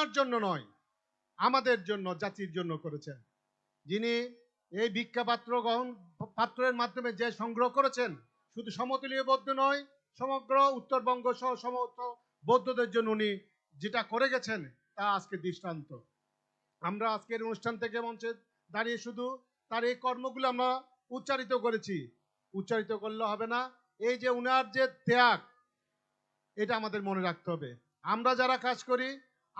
আপনার জন্য নয়, আমাদের জন্য, জাতির জন্য করেছেন। যিনি এই ভিক্ষা পাত্র গ্রহণ, পাত্রের মাধ্যমে যে সংগ্রহ করেছেন, শুধু সমতলীয় বৌদ্ধ নয়, সমগ্র উত্তরবঙ্গ সহ সমস্ত বৌদ্ধদের জন্য উনি যেটা করে গেছেন, তা আজকে দৃষ্টান্ত। আমরা আজকের অনুষ্ঠান থেকে মঞ্চে দাঁড়িয়ে শুধু তার এই কর্মগুলো আমরা উচ্চারিত করেছি। উচ্চারিত করলে হবে না, এই যে উনার যে ত্যাগ, এটা আমাদের মনে রাখতে হবে। আমরা যারা কাজ করি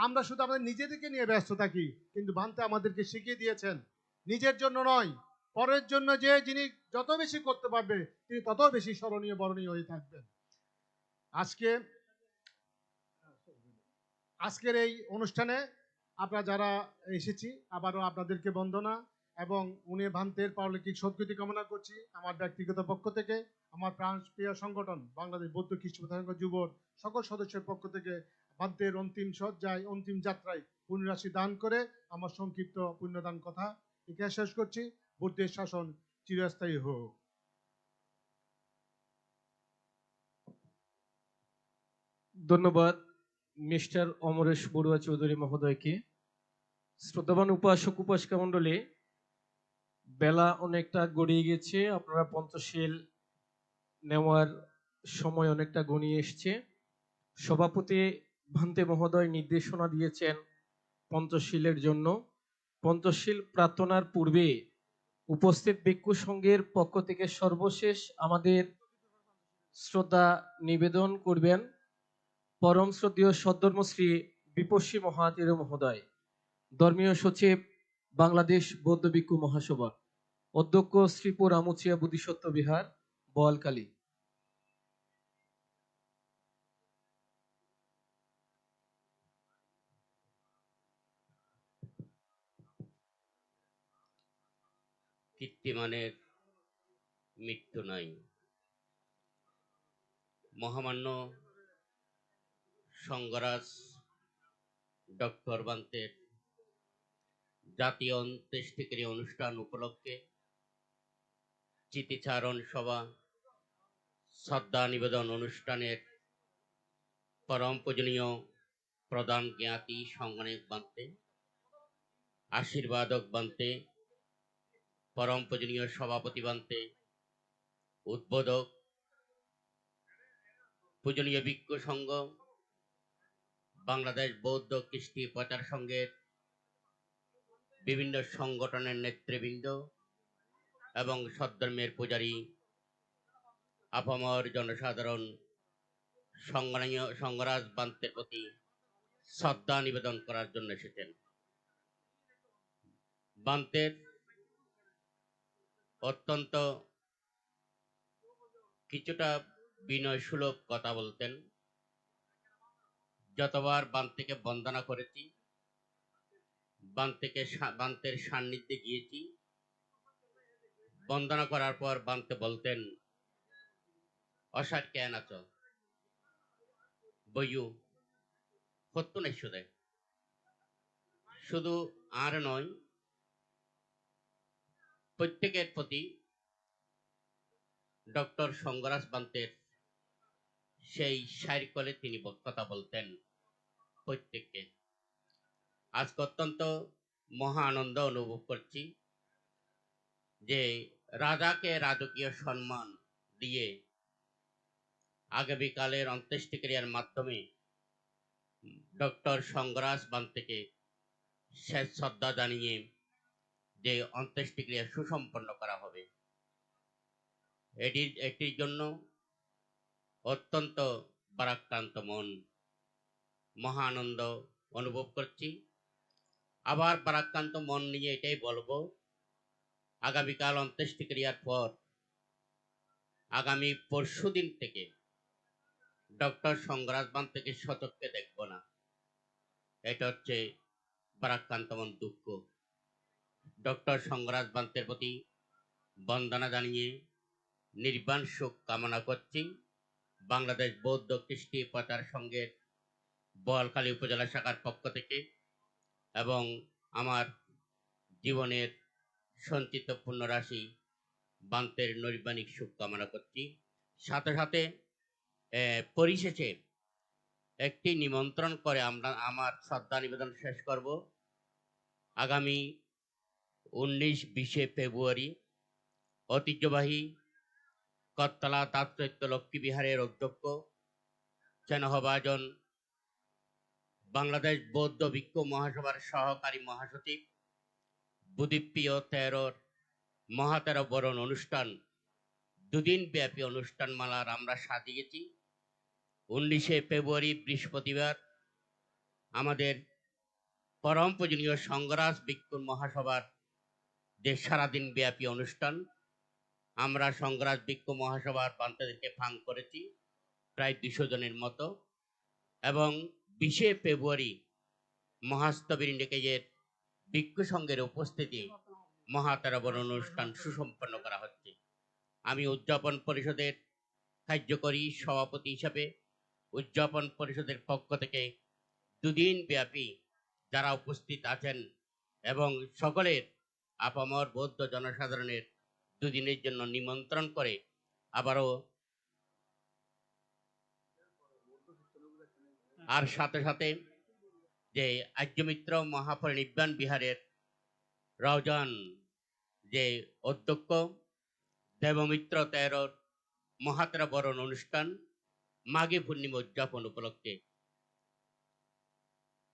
আমরা শুধু আমাদের নিজেদেরকে নিয়ে ব্যস্ত থাকি, কিন্তু ভান্তে আমাদেরকে শিখিয়ে দিয়েছেন। নিজের জন্য নয়, পরের জন্য যে যিনি যত বেশি করতে পারবে, তিনি তত বেশি স্মরণীয়, বরণীয় হয়ে থাকবেন। আজকে, আজকের এই অনুষ্ঠানে আপনারা যারা এসেছি, আবারও আপনাদেরকে বন্দনা এবং উনি ভান্তের পারলৌকিক সদ্গতি কামনা করছি আমার ব্যক্তিগত পক্ষ থেকে, আমার প্রাণ প্রিয় সংগঠন, বাংলাদেশ বৌদ্ধ খ্রিস্ট যুবর সকল সদস্যের পক্ষ থেকে ভান্তের অন্তিম সজ্জায়, অন্তিম যাত্রায় পুণ্যরাশি দান করে আমার সংক্ষিপ্ত পুণ্যদান কথা এখানে শেষ করছি। বুদ্ধের শাসন চিরস্থায়ী হোক। ধন্যবাদ, মিস্টার অমরেশ বড়ুয়া চৌধুরী মহোদয়কে। শ্রদ্ধাবান উপাসক, উপাসিকা মণ্ডলী, বেলা অনেকটা গড়িয়ে গেছে। আপনারা পঞ্চশীল নেওয়ার সময় অনেকটা গড়িয়ে এসছে। সভাপতি ভান্তে মহোদয় নির্দেশনা দিয়েছেন পঞ্চশীলের জন্য। পঞ্চশীল প্রার্থনার পূর্বে উপস্থিত ভিক্ষু সংঘের পক্ষ থেকে সর্বশেষ আমাদের শ্রদ্ধা নিবেদন করবেন পরম শ্রদ্ধেয় সদ্ধর্মশ্রী বিপস্বী মহাতীর মহোদয়, ধর্মীয় সচিব বাংলাদেশ বৌদ্ধ ভিক্ষু মহাসভা অধ্যক্ষ শ্রীপুর আমুচিয়া বুদ্ধিসত্ত্ব বিহার বোয়ালকালী কীর্তিমানের মৃত্যু নাই। মহামান্য সঙ্গরাজ ডক্টর বান্তের জাতীয় অন্ত্যেষ্টিক্রিয়া অনুষ্ঠান উপলক্ষে চিতিচারণ সভা, শ্রদ্ধা নিবেদন অনুষ্ঠানের পরম পূজনীয় প্রধান জ্ঞাতি সংগণিক বান্তে, আশীর্বাদক বান্তে পরম পূজনীয় সভাপতি বান্তে উদ্বোধক, পূজনীয় ভিক্ষু সংঘ, বাংলাদেশ বৌদ্ধ কৃষ্টি প্রচার সংঘের বিভিন্ন সংগঠনের নেতৃবৃন্দ এবং সদ্ধর্মের পূজারী, আপামর জনসাধারণ, সংগ্রামীয় সংগ্রাজ বান্তের প্রতি শ্রদ্ধা নিবেদন করার জন্য এসেছেন। বান্তের অত্যন্ত কিছুটা বিনয় সুলভ কথা বলতেন। যতবার বান থেকে বন্দনা করেছি বান থেকে সা- বান্তের সান্নিধ্যে গিয়েছি, বন্দনা করার পর বান্তে বলতেন, অসার কেন আছ? বইয়ু সত্য নাই শুধু আর নয় প্রত্যেকের প্রতি ডক্টর সঙ্গরাজ বান্তের সেই সাইকলে তিনি কথা বলতেন প্রত্যেককে। আজকে অত্যন্ত মহা আনন্দ অনুভব করছি যে রাজাকে রাজকীয় সম্মান দিয়ে আগামীকালের অন্ত্যেষ্টিক্রিয়ার মাধ্যমে ডক্টর সঙ্গরাজ বান্তেকে শেষ শ্রদ্ধা জানিয়ে যে অন্ত্যেষ্টিক্রিয়া সুসম্পন্ন করা হবে। এটির একটির জন্য অত্যন্ত বারাক্রান্ত মন মহা আনন্দ অনুভব করছি। আবার বারাক্রান্ত মন নিয়ে এটাই বলব, আগামীকাল অন্ত্যেষ্টিক্রিয়ার পর, আগামী পরশু দিন থেকে ডক্টর সংগ্রাজ বান থেকে শতককে দেখব না। এটা হচ্ছে বারাক্রান্ত মন দুঃখ। ডক্টর সংগ্রাজ বান্তের প্রতি বন্দনা জানিয়ে নির্বাণ সুখ কামনা করছি। বাংলাদেশ বৌদ্ধ কৃষ্টি প্রচার সংঘের বোয়ালখালী উপজেলা শাখার পক্ষ থেকে এবং আমার জীবনের সঞ্চিত পুণ্যরাশি বান্তের নৈর্বাণিক সুখ কামনা করছি। সাথে সাথে পরিশেষে একটি নিমন্ত্রণ করে আমরা আমার শ্রদ্ধা নিবেদন শেষ করব। আগামী উনিশ বিশে ফেব্রুয়ারি ঐতিহ্যবাহী করতলা তাত্রৈত্য লক্ষ্মী বিহারের অধ্যক্ষ চেনহবাজন, বাংলাদেশ বৌদ্ধ ভিক্ষু মহাসভার সহকারী মহাসচিব বুদীপ্রিয় তেরোর মহাতেরো বরণ অনুষ্ঠান, দুদিন ব্যাপী অনুষ্ঠান মালার আমরা সাজিয়েছি। উনিশে ফেব্রুয়ারি বৃহস্পতিবার আমাদের পরম পূজনীয় সংগ্রাস ভিক্ষুর মহাসভার যে সারাদিন ব্যাপী অনুষ্ঠান, আমরা সংগ্রাস ভিক্ষু মহাসভার পান্তাদেরকে ফাং করেছি, প্রায় দুশো জনের মতো। এবং বিশে ফেব্রুয়ারি মহাস্তবীর নিকেজের ভিক্ষু সংঘের উপস্থিতি মহাতারাবন অনুষ্ঠান সুসম্পন্ন করা হচ্ছে। আমি উদযাপন পরিষদের কার্যকরী সভাপতি হিসাবে উদযাপন পরিষদের পক্ষ থেকে দুদিন ব্যাপী যারা উপস্থিত আছেন এবং সকলের আপামর বৌদ্ধ জনসাধারণের দুদিনের জন্য নিমন্ত্রণ করে আবারও আর সাথে সাথে যে আর্যমিত্র মহাপরিনিব্বাণ বিহারের রওজান যে অধ্যক্ষ দেবমিত্র তেরোর মহাতেরা বরণ অনুষ্ঠান মাঘে পূর্ণিমা উদযাপন উপলক্ষে।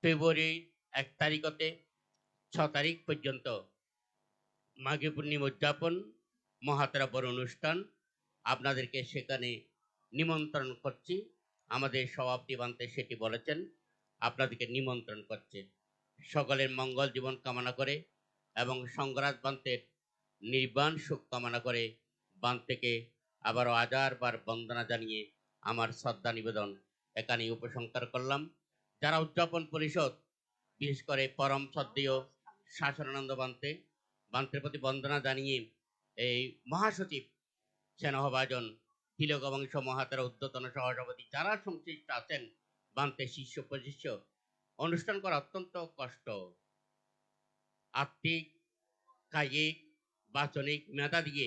ফেব্রুয়ারি এক তারিখতে ছ তারিখ পর্যন্ত মাঘে পূর্ণিমা উদযাপন, মহাতেরা বড় অনুষ্ঠান। আপনাদেরকে সেখানে নিমন্ত্রণ করছি। আমাদের সভাপতি বান্তে সেটি বলেছেন, আপনাদেরকে নিমন্ত্রণ করছে। সকলের মঙ্গল জীবন কামনা করে এবং সংগ্রাজ বান্তের নির্বাণ সুখ কামনা করে বান থেকে আবারও হাজার বার বন্দনা জানিয়ে আমার শ্রদ্ধা নিবেদন এখানে উপসংহার করলাম। যারা উদযাপন পরিষদ, বিশেষ করে পরম শ্রদ্ধেয় শাসনানন্দ বান্তে বান্তের প্রতি বন্দনা জানিয়ে এই মহাসচিব সেনহবাজন তিলকবংশ মহাতারা উদ্যতন সহসভাপতি যারা সংশ্লিষ্ট আছেন, বান্তে শিষ্য প্রশিষ্য, অনুষ্ঠান করা অত্যন্ত কষ্ট। আর্থিক কায়িক, বাচনিক মেধা দিয়ে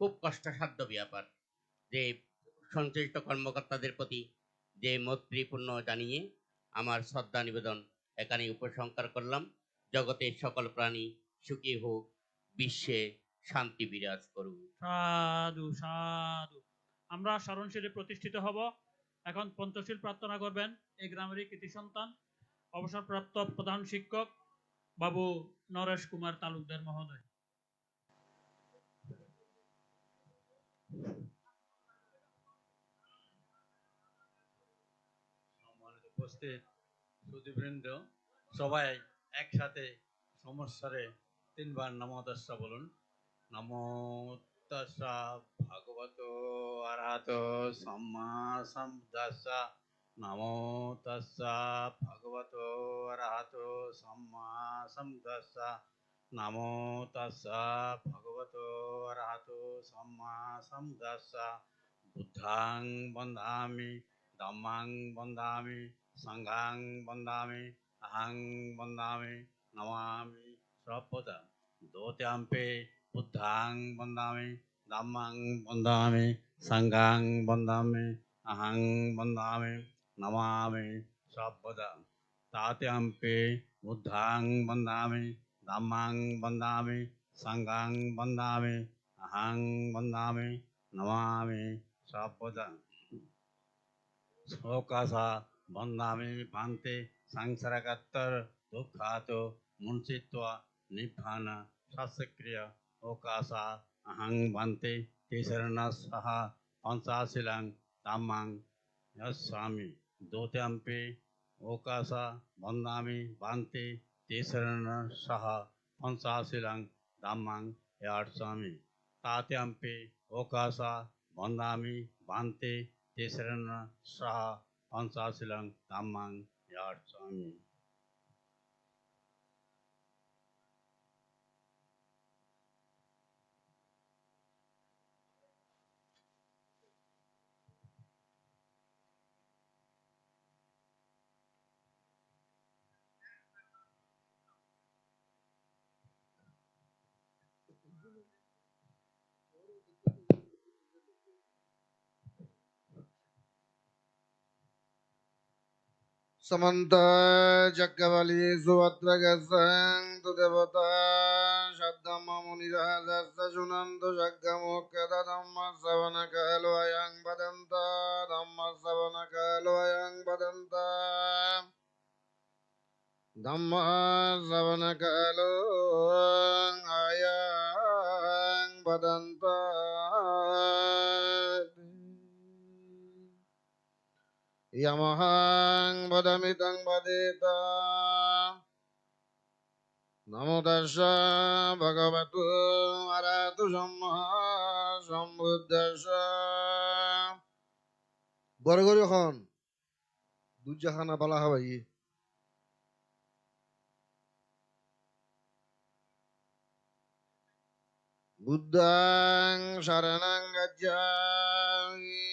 খুব কষ্টসাধ্য ব্যাপার যে সংশ্লিষ্ট কর্মকর্তাদের প্রতি যে মৈত্রীপূর্ণ জানিয়ে আমার শ্রদ্ধা নিবেদন এখানে উপসংহার করলাম। জগতের সকল প্রাণী সুখী হোক বিশ্বে শান্তি বিরাজ করুক। সাধু সাধু। আমরা স্মরণশীলে প্রতিষ্ঠিত হব। এখন পঞ্চশীল প্রার্থনা করবেন এই গ্রামেরই কৃতি সন্তান অবসরপ্রাপ্ত প্রধান শিক্ষক বাবু নরেশ কুমার তালুকদার মহোদয়। উপস্থিত সুদীবৃন্দ সবাই একসাথে সমস্যারে তিনবার নমো বলুন। নমো তস্যা ভগবত আরহাত সম্মা সম্বুদ্ধাস্যা নমো তস্যা ভগবত আরহাত সম্মা সম্বুদ্ধাস্যা নমো তস্যা ভগবত আরহাত সম্মা সম্বুদ্ধাস্যা। বুদ্ধাং বন্দামি ধম্মাং বন্দামি সংঘাং বন্দামি অহং বন্দামি নমামি प्रपद दोत्यां पे बुद्धां वंदामि धम्मां वंदामि संघां वंदामि अहं वंदामि नमामि सपद बुद्धांग पे बुद्धां वंदामि धम्मां वंदामि संघां वंदामि अहं वंदामि नमामि सपद शोकसा वंदामि भान्ते संसर्गत्तर दुःखातो मुंसित्वा निभाना। शास्त्रक्रिया अवकाश अहङ भन्ते न सह पञ्चाशिलाङ तामाङ स्वामी दोत्याम्पे अवकाश भन्दामी भन्ते न सह पञ्चाशिलाङ तामाङ स्वामी तात्याम्पे अवकाश भन्दामी भन्ते न सह पञ्चाशिलाङ तामाङ स्वामी සමන්තා චක්කවලේසු අත්‍රගසන්තු දෙවතා ශද්ධම්ම මුනිරහසස්ස සුනන්තු චක්කමෝක්කද ධම්මස්සවන කාලෝ අයං පදන්තා ධම්මස්සවන කාලෝ අයං පදන්තා ධම්මස්සවන කාලෝ අයං පදන්තා ইয়মহাং বদমিতং নমো তস্য ভগবতু আরাতু সম্মা সম্বুদ্ধস্য হন দুজাহানা বালা বুদ্ধাং শরণং গচ্ছামি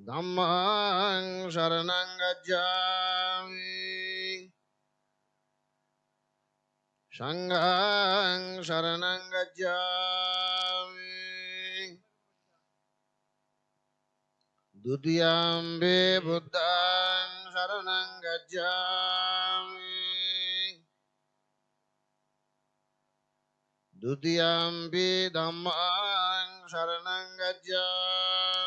Dhammang saranang gacchami Sanghang saranang gacchami Dutiyambe buddhang saranang gacchami Dutiyambe dhammang saranang gacchami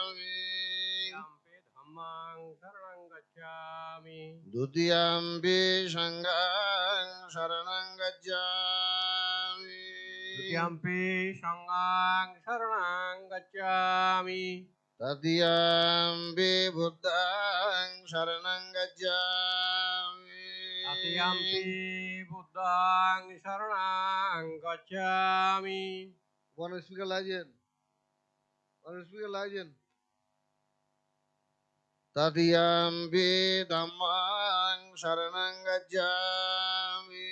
Dudi ampi sanggang sarana ngajami. Dudi ampi sanggang sarana ngajami. Tadi ampi Buddha sang sarana ngajami. Tadi ampi Buddha sang sarana ngajami. Bonus piala तृतीयम्बे धम्मं शरणं गच्छामि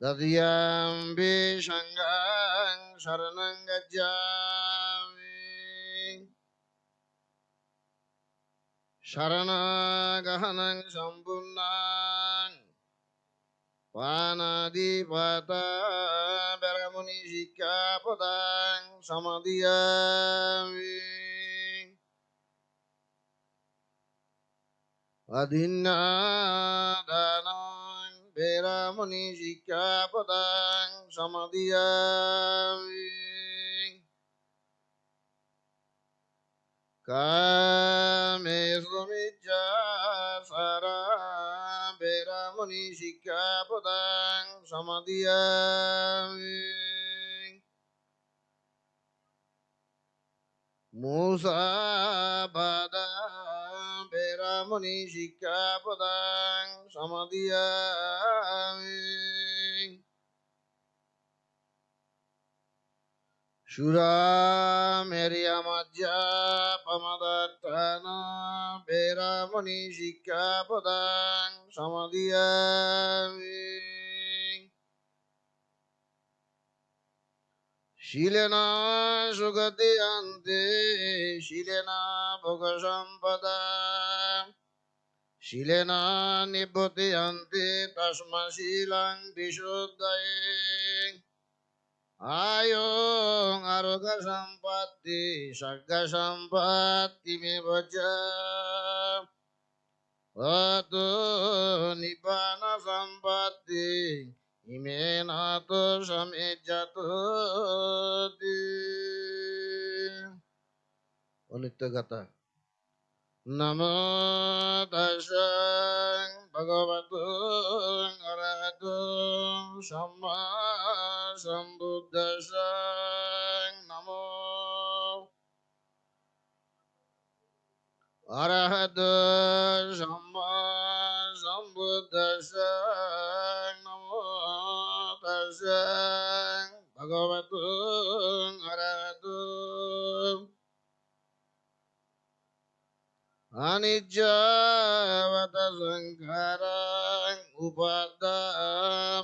तृतीयम्बे सङ्घं शरणं गच्छामि शरणगहनं सम्पूर्णां পানাদিপাতা বেড়ামণি শিক্ষা পদাং সমাধিয়ামি। অধীনাদানং বেড়ামণি শিক্ষা পদাং সমাধিয়ামি। কামে সুমিচ্ছ আমি শিক্ষা প্রদান সমাধিয়ামি মুসাবাদা বেরামণি শিক্ষা প্রদান সমাধিয়ামি মজ্জা পমদাত্তান বেরামণি শিক্ষা প্রদান সমাদিয়ামি শিলেনা সুগতি আন্তে শিলেনা ভোগ সম্পদা। শিলেনা নিবতি আন্তে তসমা শিলাং বিশুদ্ধয়ে আয়ং আরোগ্য সম্পত্তি সজ্ঞ সম্পত্তি মে বচ অত নিবান সম্পত্তি ইমে নাত সমেজাত অনিত্য গাতা নম তস্যং ভগবত অরহত সম্মা সম্বুদ্ধস্যং নমো অরহত সম্মা সম্বুদ্ধস্যং নমো তস্যং ভগবত অরহত Anicca vata sankhara upada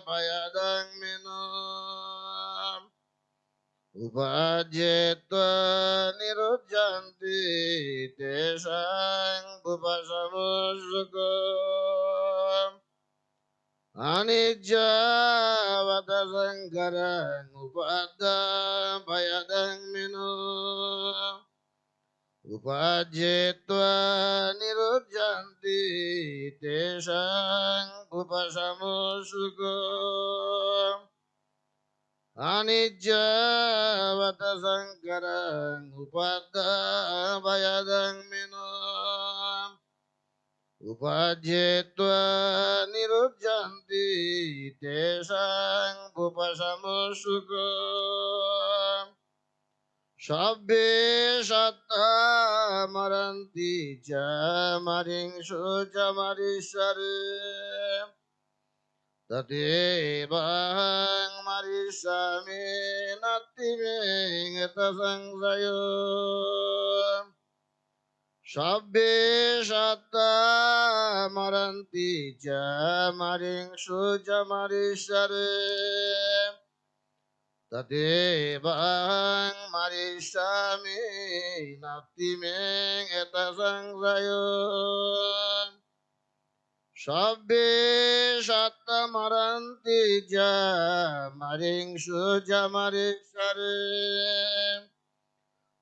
payadang minam upajeta nirujanti desang upasamusukam Anicca vata sankhara upada payadang minam Upajitva nirjanti tesang upasamusuko Anijja vata sangkarang upada bayadang minam Upajitva nirjanti tesang upasamusuko সবে সত্তামরন্তি চমারিং সুচমারিশ্বরে তদেবাং মারিষ্যামি নাতিমিং তসংশয়। সবে সত্তামরন্তি চমারিং সুচমারিশ্বরে Tadebang marisami naptimeng etasang sayon. Sabbe satta maranti ja maring suja maring sare.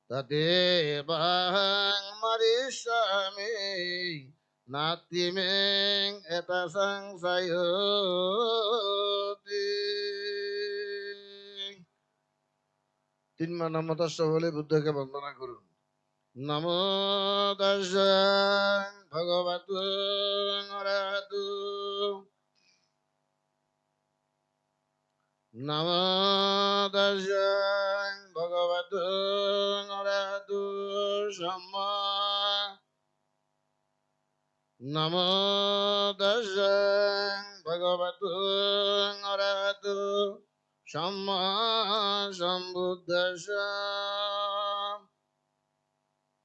Tadebang marisami naptimeng etasang sayon. তিন মানমতস্য বলে বুদ্ধকে বন্দনা করুন। নমো দশ ভগবতু অরহতু নমো দশ ভগবতু সম্মা। নমো দশ ভগবতু অরহতু সম্মা সম্বুদ্ধস্য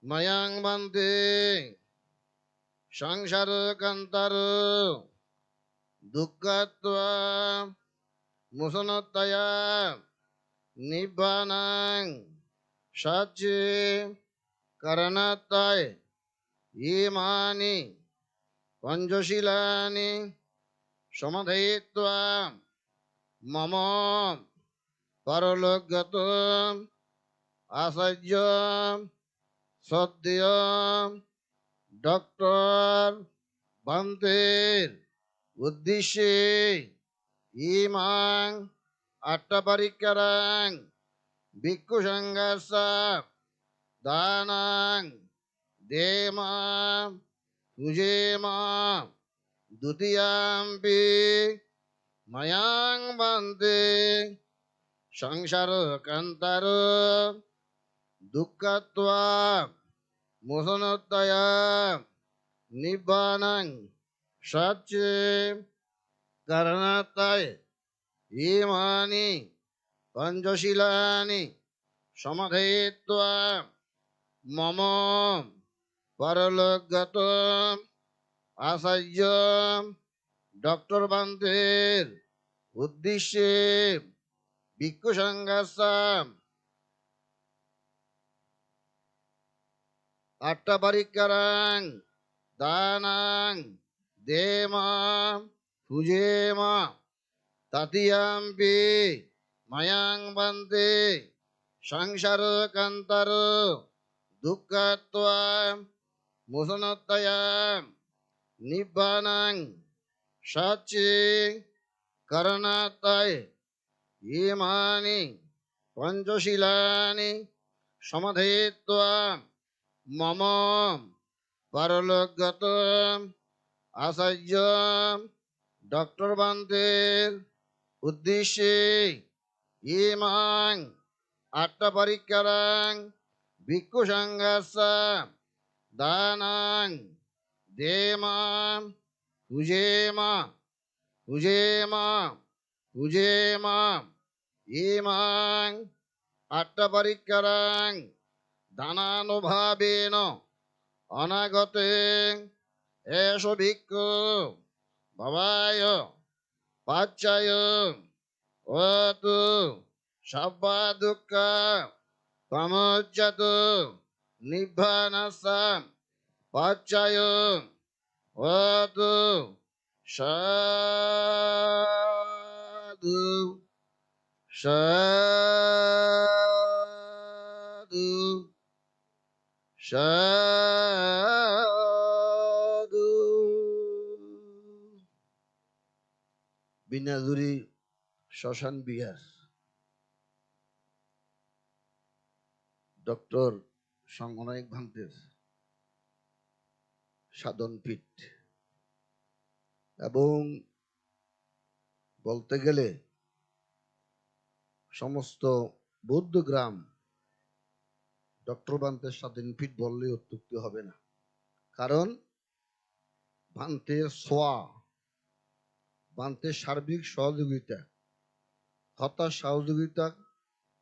ময়াং বন্দে সংসার কান্তার দুঃখত্বা মুসনতয়া নিব্বানাং সাচে করণাত্তায় ইমানি পঞ্চশীলানি মম পরলোকগত আচার্য সদ্য ডক্টর বান্তের উদ্দেশ্যে ইমাং আট্টপরিকরাং ভিক্ষু সংঘর্ষ দানাং দেমা পুজেমা দ্বিতীয়াম্পি ময়াং বন্দে সংসার কান্তার দুঃখত্বা মোহনতয়া নিব্বানাং সচ্চে করণাতায় ইমানি পঞ্চশীলানি সমাধয়িত্বা মম পরলোকগত আচার্য ডক্টর বান্তের উদ্দেশ্যে ভিক্ষু সংঘাসাম আট্টপরিকরাং দানাং, দেমা পুজেমা তাতিয়াম্পি ময়াং বন্দে সংসার কান্তার দুঃখত্বা মুসনতয়া নিব্বানাং। সচে করণাতায় ইমানি পঞ্চশীলানি সমাধয়িত্বা মম পরলোকগত আচার্য ডক্টর বান্তের উদ্দেশ্যে ইমাং আট্টপরিকরাং ভিক্ষু সংঘাস দানাং দেমাম পুজেমা পুজেমা পুজেমা ইমাং আট্টপরিকরাং দানানুভাবেন অনাগতে এষ ভিক্ষু ভবায় পাচ্যায় ওতু সব্বা দুঃখ ওতু সাধু সাধু সাধু বিনাজুরি শ্মশান বিহার। ডক্টর সঙ্গনায়ক ভান্তের। সাধন পীঠ এবং বলতে গেলে সমস্ত বৌদ্ধ গ্রাম ডক্টর বান্তের স্বাধীন পীঠ বললে অত্যুক্তি হবে না। কারণ ভান্তের সোয়া ভান্তের সার্বিক সহযোগিতা হতাশ সহযোগিতা,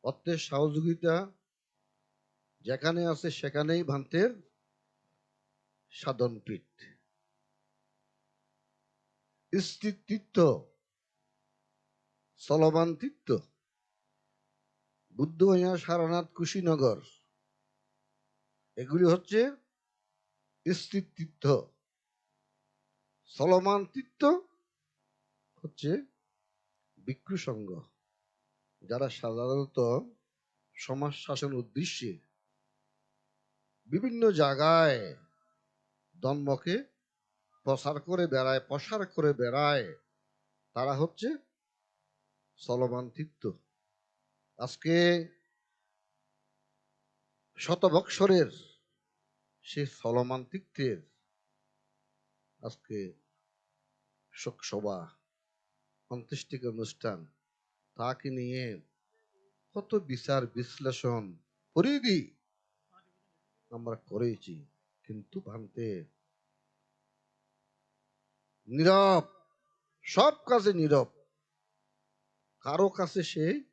অর্থের সহযোগিতা, যেখানে আছে সেখানেই ভান্তের সাধন পীঠ স্থিতিত্ব চলমান তীর্থ বুদ্ধ ভূঁইয়া সারনাথ, কুশীনগর। এগুলি হচ্ছে স্থির তীর্থ চলমান তীর্থ হচ্ছে ভিক্ষু সংঘ যারা সাধারণত সমাজ শাসন উদ্দেশ্যে বিভিন্ন জায়গায় ধর্মকে প্রসার করে বেড়ায়, প্রসার করে বেড়ায়। তারা হচ্ছে চলমান তীর্থ আজকে শত বৎসরের সে চলমান তীর্থের আজকে শোকসভা, অন্ত্যেষ্টিক অনুষ্ঠান, তাকে নিয়ে কত বিচার, বিশ্লেষণ, পরিধি আমরা করেছি। কিন্তু ভাঙতে। নীরব, সব কাজে নীরব। কারও কাছে সে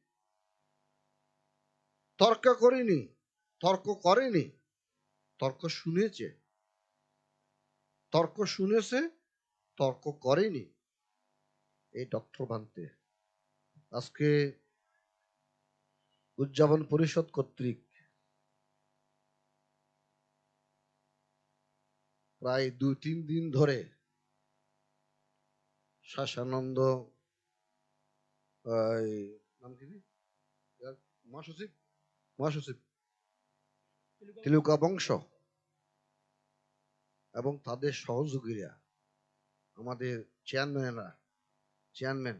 তর্ক করেনি তর্ক করেনি, তর্ক শুনেছে। তর্ক শুনেছে, তর্ক করেনি। এই ডক্টর ভান্তে। আজকে উদযাপন পরিষদ কর্তৃক প্রায় দুই, তিন দিন ধরে শাসানন্দ নাম কি মহাসচিব? মহাসচিব। তিলুকা বংশ। এবং তাদের সহযোগীরা, আমাদের চেয়ারম্যানরা, চেয়ারম্যান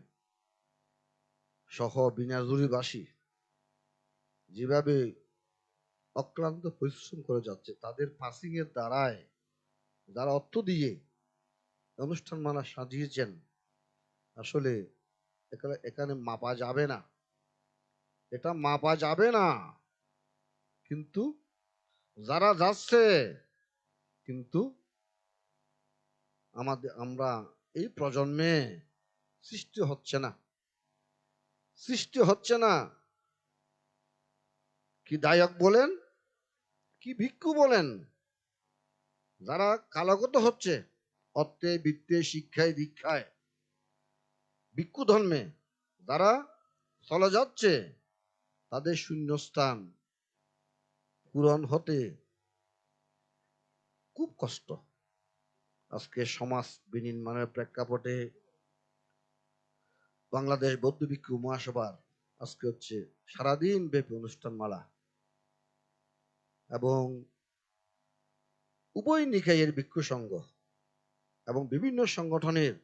সহ বিনাজুরিবাসী যেভাবে অক্লান্ত পরিশ্রম করে যাচ্ছে, তাদের পাসিং এর দ্বারায় যারা অর্থ দিয়ে অনুষ্ঠান মালা সাজিয়েছেন, আসলে এখানে এখানে মাপা যাবে না। এটা মাপা যাবে না। কিন্তু যারা যাচ্ছে, কিন্তু আমাদের, আমরা এই প্রজন্মে সৃষ্টি হচ্ছে না। সৃষ্টি হচ্ছে না। কি দায়ক বলেন? কি ভিক্ষু বলেন? যারা কালাগত হচ্ছে, অর্থে, বৃত্তে, শিক্ষায়, দীক্ষায়, ভিক্ষু ধর্মে যারা চলে যাচ্ছে, তাদের শূন্যস্থান পূরণ হতে খুব কষ্ট। আজকে সমাজ বিনির্মাণের প্রেক্ষাপটে বাংলাদেশ বৌদ্ধ ভিক্ষু মহাসভার আজকে হচ্ছে সারাদিন ব্যাপী অনুষ্ঠানমালা এবং উভয় নিকায়ের ভিক্ষু সংঘ এবং বিভিন্ন সংগঠনের